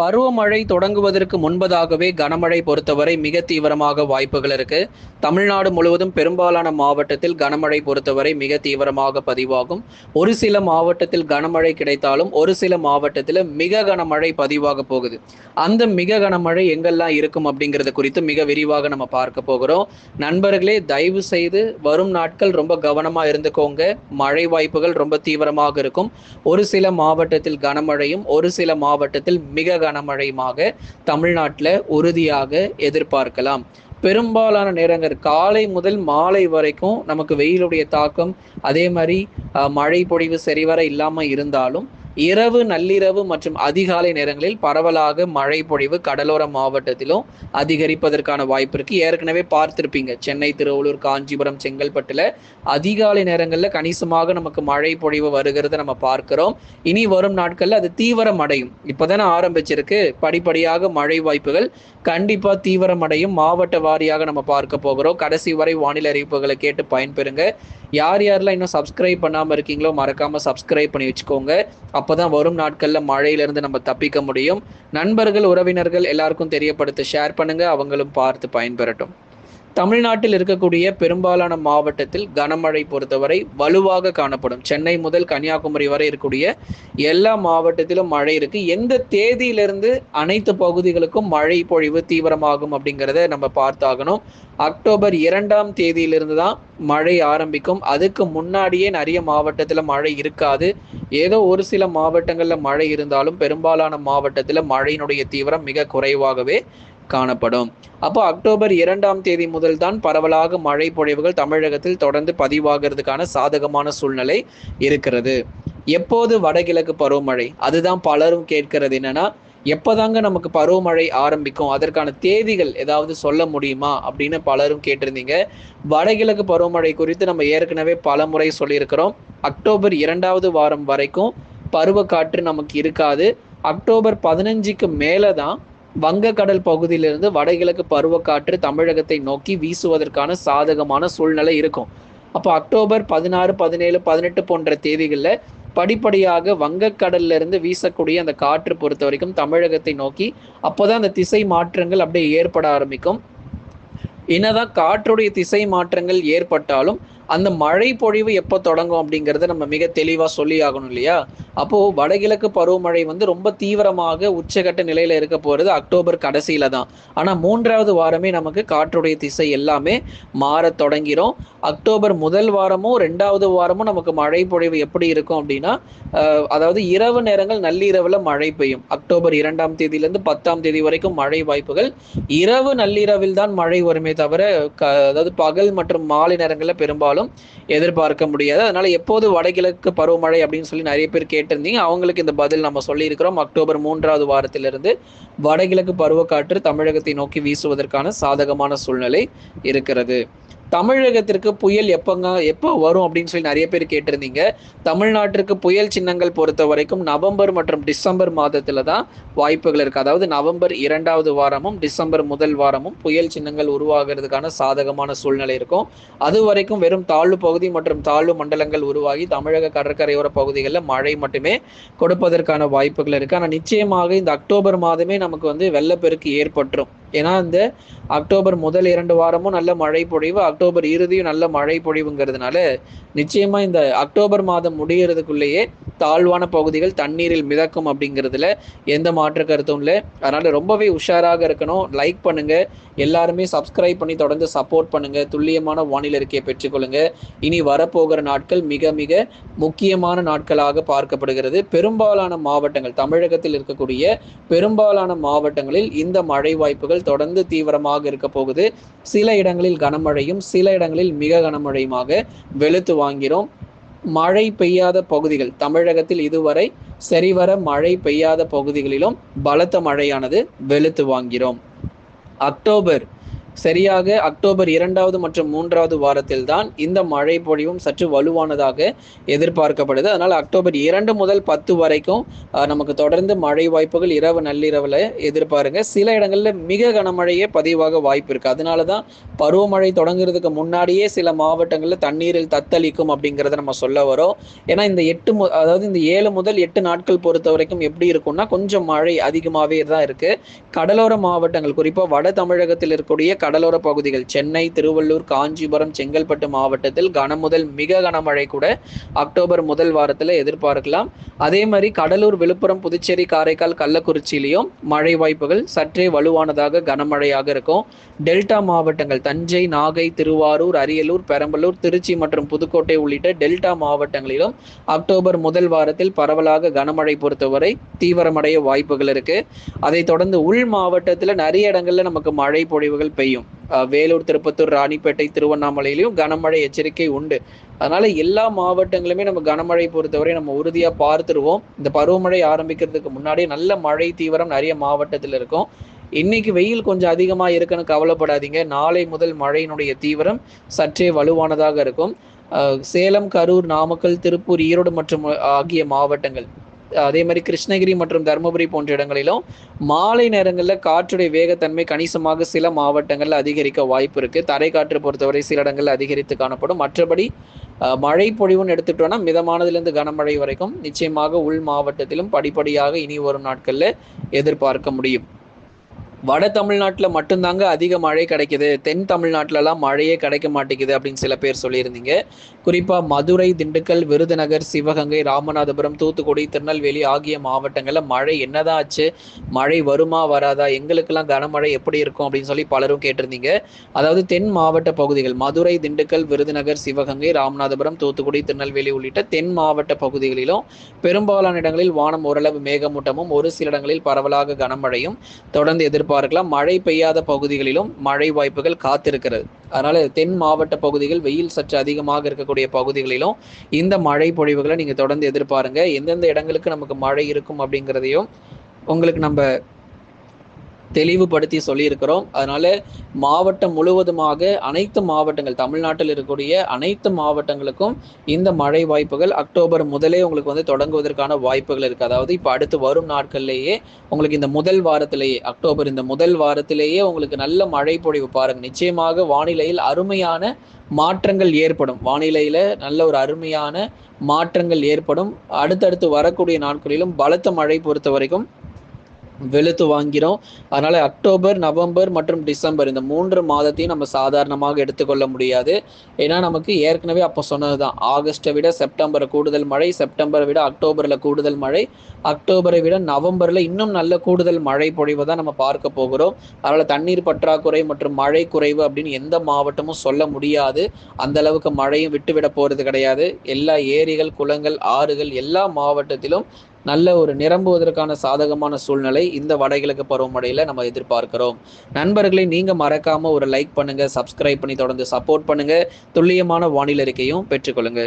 பருவமழை தொடங்குவதற்கு முன்பதாகவே கனமழை பொறுத்தவரை மிக தீவிரமாக வாய்ப்புகள் இருக்கு. தமிழ்நாடு முழுவதும் பெரும்பாலான மாவட்டத்தில் கனமழை பொறுத்தவரை மிக தீவிரமாக பதிவாகும். ஒரு சில மாவட்டத்தில் கனமழை கிடைத்தாலும் ஒரு சில மாவட்டத்தில் மிக கனமழை பதிவாக போகுது. அந்த மிக கனமழை எங்கெல்லாம் இருக்கும் அப்படிங்கிறது குறித்து மிக விரிவாக நம்ம பார்க்க போகிறோம். நண்பர்களே தயவு செய்து வரும் நாட்கள் ரொம்ப கவனமா இருந்துக்கோங்க. மழை வாய்ப்புகள் ரொம்ப தீவிரமாக இருக்கும். ஒரு சில மாவட்டத்தில் கனமழையும் ஒரு சில மாவட்டத்தில் மிக கனமழையுமாக தமிழ்நாட்டில் உறுதியாக எதிர்பார்க்கலாம். பெரும்பாலான நேரங்கள் காலை முதல் மாலை வரைக்கும் நமக்கு வெயிலுடைய தாக்கம் அதே மாதிரி மழை பொழிவு சரிவர இல்லாமல் இருந்தாலும் இரவு நள்ளிரவு மற்றும் அதிகாலை நேரங்களில் பரவலாக மழை பொழிவு கடலோர மாவட்டத்திலும் அதிகரிப்பதற்கான வாய்ப்பு இருக்கு. ஏற்கனவே பார்த்திருப்பீங்க சென்னை திருவள்ளூர் காஞ்சிபுரம் செங்கல்பட்டுல அதிகாலை நேரங்களில் கணிசமாக நமக்கு மழை பொழிவு வருகிறத நம்ம பார்க்கிறோம். இனி வரும் நாட்கள்ல அது தீவிரம் அடையும் இப்பதானே ஆரம்பிச்சிருக்கு. படிப்படியாக மழை வாய்ப்புகள் கண்டிப்பா தீவிரம் அடையும் மாவட்ட வாரியாக நம்ம பார்க்க போகிறோம். கடைசி வரை வானிலை அறிவிப்புகளை கேட்டு பயன்பெறுங்க. யார் யாரெல்லாம் இன்னும் சப்ஸ்கிரைப் பண்ணாமல் இருக்கீங்களோ மறக்காம சப்ஸ்கிரைப் பண்ணி வச்சுக்கோங்க. அப்பதான் வரும் நாட்களில் மழையிலிருந்து நம்ம தப்பிக்க முடியும். நண்பர்கள் உறவினர்கள் எல்லாருக்கும் தெரியப்படுத்த ஷேர் பண்ணுங்க. அவங்களும் பார்த்து பயன்பெறட்டும். தமிழ்நாட்டில் இருக்கக்கூடிய பெரும்பாலான மாவட்டத்தில் கனமழை பொறுத்தவரை வலுவாக காணப்படும். சென்னை முதல் கன்னியாகுமரி வரை இருக்கக்கூடிய எல்லா மாவட்டத்திலும் மழை இருக்கு. எந்த தேதியிலிருந்து அனைத்து பகுதிகளுக்கும் மழை பொழிவு தீவிரமாகும் அப்படிங்கிறத நம்ம பார்த்தாகணும். அக்டோபர் இரண்டாம் தேதியிலிருந்து தான் மழை ஆரம்பிக்கும். அதுக்கு முன்னாடியே நிறைய மாவட்டத்தில் மழை இருக்காது. ஏதோ ஒரு சில மாவட்டங்களில் மழை இருந்தாலும் பெரும்பாலான மாவட்டத்தில் மழையினுடைய தீவிரம் மிக குறைவாகவே காணப்படும். அப்போ அக்டோபர் இரண்டாம் தேதி முதல் தான் பரவலாக மழை பொழிவுகள் தமிழகத்தில் தொடர்ந்து பதிவாகிறதுக்கான சாதகமான சூழ்நிலை இருக்கிறது. எப்போது வடகிழக்கு பருவமழை? அதுதான் பலரும் கேட்கிறது என்னன்னா எப்போதாங்க நமக்கு பருவமழை ஆரம்பிக்கும்? அதற்கான தேதிகள் ஏதாவது சொல்ல முடியுமா? அப்படின்னு பலரும் கேட்டிருந்தீங்க. வடகிழக்கு பருவமழை குறித்து நம்ம ஏற்கனவே பல முறை சொல்லியிருக்கிறோம். அக்டோபர் இரண்டாவது வாரம் வரைக்கும் பருவக்காற்று நமக்கு இருக்காது. அக்டோபர் பதினஞ்சுக்கு மேலே தான் வங்கக்கடல் பகுதியிலிருந்து வடகிழக்கு பருவக்காற்று தமிழகத்தை நோக்கி வீசுவதற்கான சாதகமான சூழ்நிலை இருக்கும். அப்போ அக்டோபர் பதினாறு பதினேழு பதினெட்டு போன்ற தேதிகளில் படிப்படியாக வங்கக்கடல்ல இருந்து வீசக்கூடிய அந்த காற்று பொறுத்த வரைக்கும் தமிழகத்தை நோக்கி அப்போதான் அந்த திசை மாற்றங்கள் அப்படியே ஏற்பட ஆரம்பிக்கும். என்னதான் காற்றுடைய திசை மாற்றங்கள் ஏற்பட்டாலும் அந்த மழை பொழிவு எப்போ தொடங்கும் அப்படிங்கிறத நம்ம மிக தெளிவாக சொல்லி ஆகணும் இல்லையா? அப்போ வடகிழக்கு பருவமழை வந்து ரொம்ப தீவிரமாக உச்சகட்ட நிலையில இருக்க போறது அக்டோபர் கடைசியில தான். ஆனா மூன்றாவது வாரமே நமக்கு காற்றுடைய திசை எல்லாமே மாறத் தொடங்கிரும் அக்டோபர் முதல் வாரமும் ரெண்டாவது வாரமும் நமக்கு மழை பொழிவு எப்படி இருக்கும் அப்படின்னா அதாவது இரவு நேரங்கள் நள்ளிரவுல மழை பெய்யும். அக்டோபர் இரண்டாம் தேதியிலிருந்து பத்தாம் தேதி வரைக்கும் மழை வாய்ப்புகள். இரவு நள்ளிரவில் தான் மழை வருமே தவிர க- அதாவது பகல் மற்றும் மாலை நேரங்களில் பெரும்பாலும் எதிர்பார்க்க முடியாது. அதனால எப்போது வடகிழக்கு பருவமழை அப்படின்னு சொல்லி நிறைய பேர் கேட்டிருந்தீங்க. அவங்களுக்கு இந்த பதில் நம்ம சொல்லியிருக்கிறோம். அக்டோபர் மூன்றாவது வாரத்திலிருந்து வடகிழக்கு பருவக்காற்று தமிழகத்தை நோக்கி வீசுவதற்கான சாதகமான சூழ்நிலை இருக்கிறது. தமிழகத்திற்கு புயல் எப்பங்க எப்போ வரும் அப்படின்னு சொல்லி நிறைய பேர் கேட்டிருந்தீங்க. தமிழ்நாட்டிற்கு புயல் சின்னங்கள் பொறுத்த வரைக்கும் நவம்பர் மற்றும் டிசம்பர் மாதத்துல தான் வாய்ப்புகள் இருக்கு. அதாவது நவம்பர் இரண்டாவது வாரமும் டிசம்பர் முதல் வாரமும் புயல் சின்னங்கள் உருவாகிறதுக்கான சாதகமான சூழ்நிலை இருக்கும். அது வரைக்கும் வெறும் தாழ்வு பகுதி மற்றும் தாழ்வு மண்டலங்கள் உருவாகி தமிழக கடற்கரையோர பகுதிகளில் மழை மட்டுமே கொடுப்பதற்கான வாய்ப்புகள் இருக்கு. ஆனால் நிச்சயமாக இந்த அக்டோபர் மாதமே நமக்கு வந்து வெள்ளப்பெருக்கு ஏற்பட்டுரும். ஏன்னா இந்த அக்டோபர் முதல் இரண்டு வாரமும் நல்ல மழை பொழிவு அக்டோபர் இறுதியும் நல்ல மழை பொழிவுங்கிறதுனால நிச்சயமா இந்த அக்டோபர் மாதம் முடியறதுக்குள்ளேயே தாழ்வான பகுதிகள் தண்ணீரில் மிதக்கும் அப்படிங்கிறதுல எந்த மாற்று கருத்தும் இல்லை. அதனால ரொம்பவே உஷாராக இருக்கணும். லைக் பண்ணுங்க. எல்லாருமே சப்ஸ்கிரைப் பண்ணி தொடர்ந்து சப்போர்ட் பண்ணுங்க. துல்லியமான வானிலை அறிக்கையை பெற்றுக்கொள்ளுங்க இனி வரப்போகிற நாட்கள் மிக மிக முக்கியமான நாட்களாக பார்க்கப்படுகிறது. பெரும்பாலான மாவட்டங்கள் தமிழகத்தில் இருக்கக்கூடிய பெரும்பாலான மாவட்டங்களில் இந்த மழை வாய்ப்புகள் தொடர்ந்து தீவிரமாக இருக்க போகுது. சில இடங்களில் கனமழையும் சில இடங்களில் மிக கனமழையுமாக வெளுத்து வாங்கிறோம். மழை பெய்யாத பகுதிகள் தமிழகத்தில் இதுவரை சரிவர மழை பெய்யாத பகுதிகளிலும் பலத்த மழையானது வெளுத்து வாங்கிறோம். அக்டோபர் சரியாக அக்டோபர் இரண்டாவது மற்றும் மூன்றாவது வாரத்தில் தான் இந்த மழை பொழிவும் சற்று வலுவானதாக எதிர்பார்க்கப்படுது. அதனால் அக்டோபர் இரண்டு முதல் பத்து வரைக்கும் நமக்கு தொடர்ந்து மழை வாய்ப்புகள் இரவு நள்ளிரவில் எதிர்பாருங்க. சில இடங்களில் மிக கனமழையே பதிவாக வாய்ப்பு இருக்கு. அதனால தான் பருவமழை தொடங்குறதுக்கு முன்னாடியே சில மாவட்டங்களில் தண்ணீரில் தத்தளிக்கும் அப்படிங்கிறத நம்ம சொல்ல வரோம். ஏன்னா இந்த எட்டு மு அதாவது இந்த ஏழு முதல் எட்டு நாட்கள் பொறுத்த வரைக்கும் எப்படி இருக்கும்னா கொஞ்சம் மழை அதிகமாகவே தான் இருக்கு. கடலோர மாவட்டங்கள் குறிப்பாக வட தமிழகத்தில் இருக்கக்கூடிய கடலோர பகுதிகள் சென்னை திருவள்ளூர் காஞ்சிபுரம் செங்கல்பட்டு மாவட்டத்தில் கனமுதல் மிக கனமழை கூட அக்டோபர் முதல் வாரத்தில் எதிர்பார்க்கலாம். அதே மாதிரி கடலூர் விழுப்புரம் புதுச்சேரி காரைக்கால் கள்ளக்குறிச்சியிலையும் மழை வாய்ப்புகள் சற்றே வலுவானதாக கனமழையாக இருக்கும். டெல்டா மாவட்டங்கள் தஞ்சை நாகை திருவாரூர் அரியலூர் பெரம்பலூர் திருச்சி மற்றும் புதுக்கோட்டை உள்ளிட்ட டெல்டா மாவட்டங்களிலும் அக்டோபர் முதல் வாரத்தில் பரவலாக கனமழை பொறுத்தவரை தீவிரமடைய வாய்ப்புகள் இருக்கு. அதை தொடர்ந்து உள் மாவட்டத்தில் நிறைய இடங்கள்ல நமக்கு மழை பொழிவுகள் பெய்யும். வேலூர் திருப்பத்தூர் ராணிப்பேட்டை திருவண்ணாமலையிலையும் கனமழை எச்சரிக்கை உண்டு. அதனால எல்லா மாவட்டங்களுமே நம்ம கனமழை பொறுத்தவரை நம்ம உறுதியா பார்த்துருவோம். இந்த பருவமழை ஆரம்பிக்கிறதுக்கு முன்னாடி நல்ல மழை தீவிரம் நிறைய மாவட்டத்தில் இருக்கும். இன்னைக்கு வெயில் கொஞ்சம் அதிகமா இருக்குன்னு கவலைப்படாதீங்க. நாளை முதல் மழையினுடைய தீவிரம் சற்றே வலுவானதாக இருக்கும். சேலம் கரூர் நாமக்கல் திருப்பூர் ஈரோடு மற்றும் ஆகிய மாவட்டங்கள். அதே மாதிரி கிருஷ்ணகிரி மற்றும் தருமபுரி போன்ற இடங்களிலும் மாலை நேரங்களில் காற்றுடைய வேகத்தன்மை கணிசமாக சில மாவட்டங்களில் அதிகரிக்க வாய்ப்பு இருக்கு. தரை காற்று பொறுத்தவரை சில இடங்களில் அதிகரித்து காணப்படும். மற்றபடி மழை பொழிவுன்னு எடுத்துட்டோம்னா மிதமானதுலேருந்து கனமழை வரைக்கும் நிச்சயமாக உள் மாவட்டத்திலும் படிப்படியாக இனி வரும் நாட்களில் எதிர்பார்க்க முடியும். வட தமிழ்நாட்டில் மட்டும்தாங்க அதிக மழை கிடைக்குது. தென் தமிழ்நாட்டிலலாம் மழையே கிடைக்க மாட்டேங்குது அப்படின்னு சில பேர் சொல்லியிருந்தீங்க. குறிப்பாக மதுரை திண்டுக்கல் விருதுநகர் சிவகங்கை ராமநாதபுரம் தூத்துக்குடி திருநெல்வேலி ஆகிய மாவட்டங்களில் மழை என்னதான் ஆச்சு? மழை வருமா வராதா? எங்களுக்கெல்லாம் கனமழை எப்படி இருக்கும் அப்படின்னு சொல்லி பலரும் கேட்டிருந்தீங்க. அதாவது தென் மாவட்ட பகுதிகள் மதுரை திண்டுக்கல் விருதுநகர் சிவகங்கை ராமநாதபுரம் தூத்துக்குடி திருநெல்வேலி உள்ளிட்ட தென் மாவட்ட பகுதிகளிலும் பெரும்பாலான இடங்களில் வானம் ஓரளவு மேகமூட்டமும் ஒரு சில இடங்களில் பரவலாக கனமழையும். தொடர்ந்து எதிர்ப்பு பார்க்கலாம். மழை பெய்யாத பகுதிகளிலும் மழை வாய்ப்புகள் காத்திருக்கிறது. அதனால தென் மாவட்ட பகுதிகள் வெயில் சற்று அதிகமாக இருக்கக்கூடிய பகுதிகளிலும் இந்த மழை பொழிவுகளை நீங்க தொடர்ந்து எதிர்பாருங்க. எந்தெந்த இடங்களுக்கு நமக்கு மழை இருக்கும் அப்படிங்கிறதையும் உங்களுக்கு நம்ம தெளிவுபடுத்தி சொல்லியிருக்கிறோம். அதனால மாவட்டம் முழுவதுமாக அனைத்து மாவட்டங்கள் தமிழ்நாட்டில் இருக்கக்கூடிய அனைத்து மாவட்டங்களுக்கும் இந்த மழை வாய்ப்புகள் அக்டோபர் முதலே உங்களுக்கு வந்து தொடங்குவதற்கான வாய்ப்புகள் இருக்கு. அதாவது இப்போ அடுத்து வரும் நாட்கள்லேயே உங்களுக்கு இந்த முதல் வாரத்திலேயே அக்டோபர் இந்த முதல் வாரத்திலேயே உங்களுக்கு நல்ல மழை பொழிவு பாருங்க. நிச்சயமாக வானிலையில் அருமையான மாற்றங்கள் ஏற்படும். வானிலையில நல்ல ஒரு அருமையான மாற்றங்கள் ஏற்படும். அடுத்தடுத்து வரக்கூடிய நாட்களிலும் பலத்த மழை பொறுத்த வரைக்கும் வெளுத்து வாங்கிறோம். அதனால அக்டோபர் நவம்பர் மற்றும் டிசம்பர் இந்த மூன்று மாதத்தையும் நம்ம சாதாரணமாக எடுத்துக்கொள்ள முடியாது. ஏன்னா நமக்கு ஏற்கனவே அப்போ சொன்னதுதான். ஆகஸ்ட்டை விட செப்டம்பர் கூடுதல் மழை செப்டம்பரை விட அக்டோபரில் கூடுதல் மழை அக்டோபரை விட நவம்பரில் இன்னும் நல்ல கூடுதல் மழை பொழிவை தான் நம்ம பார்க்க போகிறோம். அதனால தண்ணீர் பற்றாக்குறை மற்றும் மழை குறைவு அப்படின்னு எந்த மாவட்டமும் சொல்ல முடியாது. அந்த அளவுக்கு மழையும் விட்டுவிட போறது கிடையாது. எல்லா ஏரிகள் குளங்கள் ஆறுகள் எல்லா மாவட்டத்திலும் நல்ல ஒரு நிரம்புவதற்கான சாதகமான சூழ்நிலை இந்த வடகிழக்கு பருவமழையில நம்ம எதிர்பார்க்கிறோம். நண்பர்களை நீங்க மறக்காம ஒரு லைக் பண்ணுங்க சப்ஸ்கிரைப் பண்ணி தொடர்ந்து சப்போர்ட் பண்ணுங்க. துல்லியமான வானிலை அறிக்கையும் பெற்றுக்கொள்ளுங்க